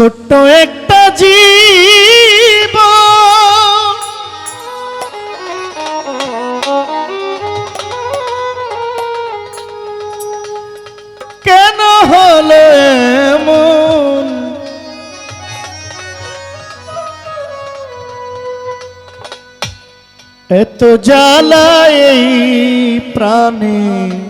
ছোট্ট একটা জীব কেন হলো এমন? এত জ্বালা এই প্রাণে।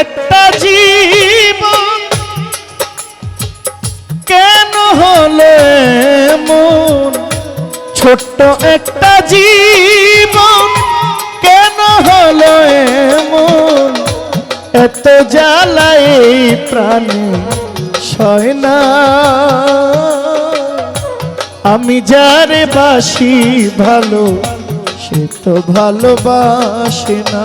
একটা জীবন। কেন হলে মন? ছোট্ট একটা জীবন। কেন হলো এমন এত জ্বালায় প্রাণে সয় না। আমি যারে বাসি ভালো, সে তো ভালোবাসে না।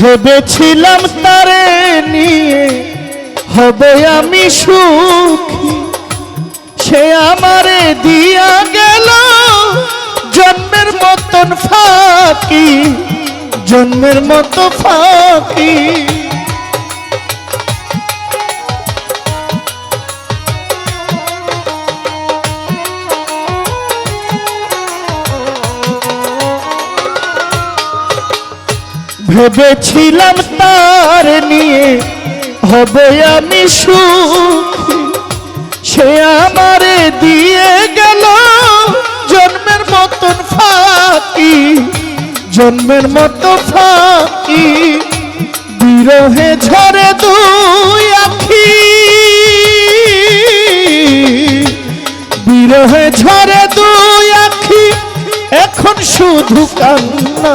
ভেবেছিলাম তারে নিয়ে হবে আমি সুখী। সে আমারে দিয়া গেল জন্মের মতন ফাঁকি, জন্মের মতো ফাঁকি। ভেবেছিলাম তার নিয়ে, হবে আমি সুখী। সে আমারে দিয়ে গেল জন্মের মতন ফাঁকি, জন্মের মতো ফাঁকি। বিরহে ঝরে দুই আখি। বিরহে ঝরে দুই আখি, এখন শুধু কান্না।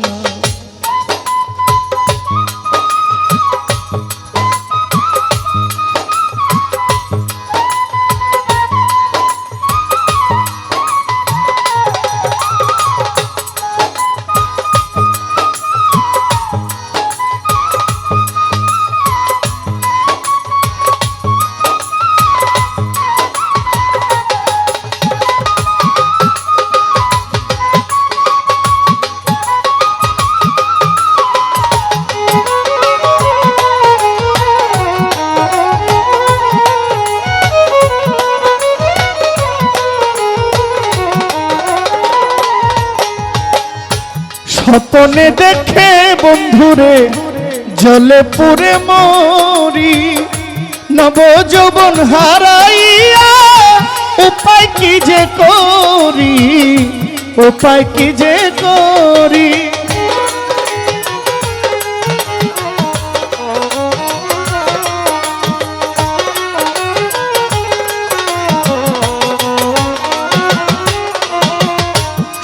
স্বপনে দেখে বন্ধুরে, জলে পুরে মরি নব যৌবন হারাইয়া উপায় কি যে করি, উপায় কি যে করি?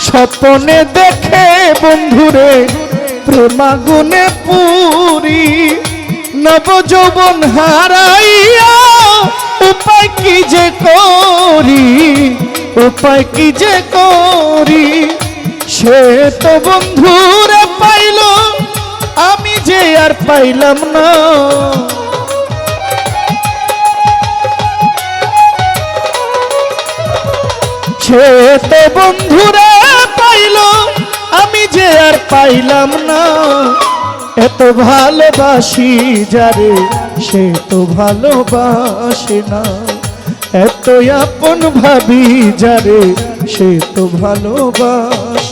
স্বপনে দেখে বন্ধুরে প্রেমাগুনে পুরি নব যৌবন হারাইয়া উপায় কি যে করি, উপায় কি যে করি? সে তো বন্ধুরে পাইল, আমি যে আর পাইলাম না। সে তো বন্ধুরে পাইল আমি যে আর পাইলাম না, এত ভালোবাসি যারে, সে তো ভালোবাসে না। এত আপন ভাবি যারে, সে তো ভালোবাসে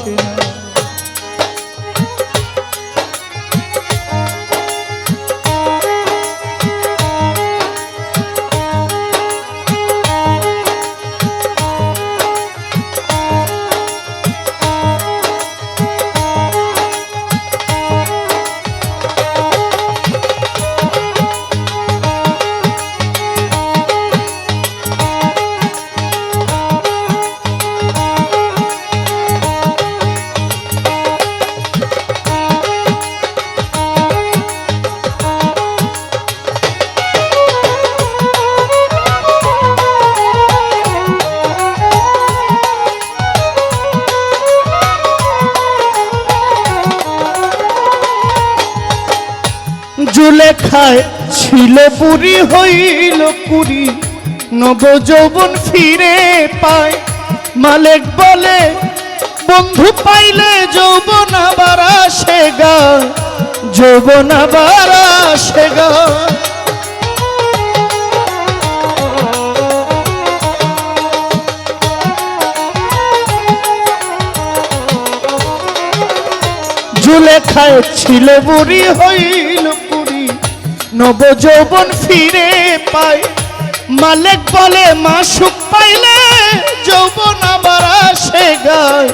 জুলেখায় ছিল বুড়ি হইল কুড়ি। নব যৌবন ফিরে পায়। মালেক বলে, বন্ধু পাইলে যৌবন আবার আসে গা। যৌবন আবার আসে গা। জুলেখায় ছিল বুড়ি হইল পুরি নব যৌবন ফিরে পায় মালেক বলে মাসুক পাইলে যৌবন আবার আসে গায়।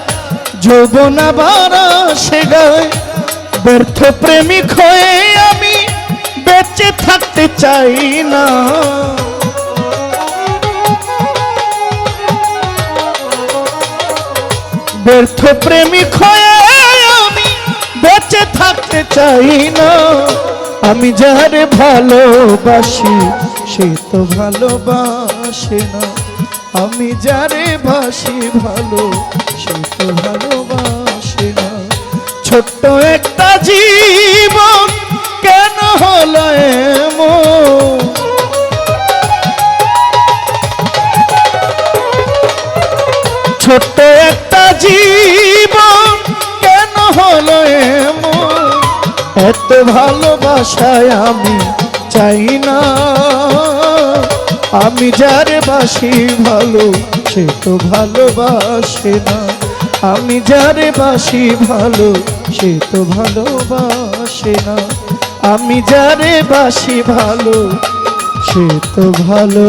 যৌবন আবার আসে গায়। ব্যর্থ প্রেমিক হয়ে আমি বেঁচে থাকতে চাই না। ব্যর্থ প্রেমিক হয়ে আমি বেঁচে থাকতে চাই না। আমি যারে ভালোবাসি, সে তো ভালোবাসে না। আমি যারে ভাসি ভালো, সে তো ভালোবাসে না। ছোট্ট একটা এত ভালোবাসায় আমি চাই না। আমি যারে বাসি ভালো, সে তো ভালোবাসে না। আমি যারে বাসি ভালো, সে তো ভালোবাসে না। আমি যারে বাসি ভালো, সে তো ভালো।